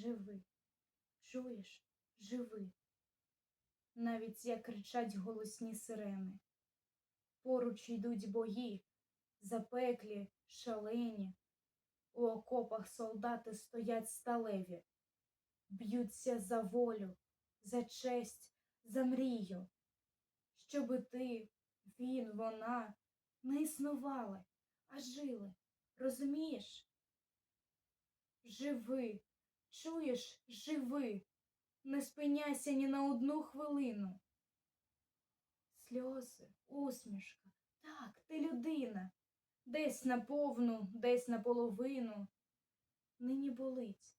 живи. Чуєш, живи. Навіть як кричать голосні сирени. Поруч йдуть бої, запеклі, шалені. У окопах солдати стоять сталеві, б'ються за волю, за честь, за мрію. Щоби ти, він, вона не існували, а жили. Розумієш? Живи, чуєш, живи, не спиняйся ні на одну хвилину. Сльози, усмішка, так, ти людина, десь наповну, десь наполовину. Нині болить,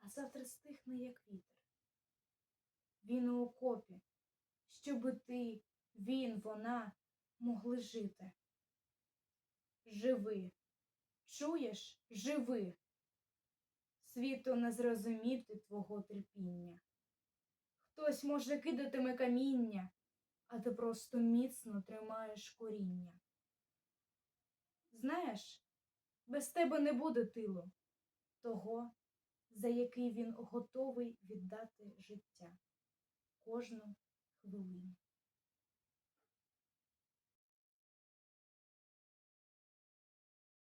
а завтра стихне, як вітер. Він у окопі, щоби ти, він, вона могли жити. Живи, чуєш, живи. Світу не зрозуміти твого терпіння. Хтось може кидатиме каміння, а ти просто міцно тримаєш коріння. Знаєш, без тебе не буде тилу, того, за який він готовий віддати життя кожну хвилину.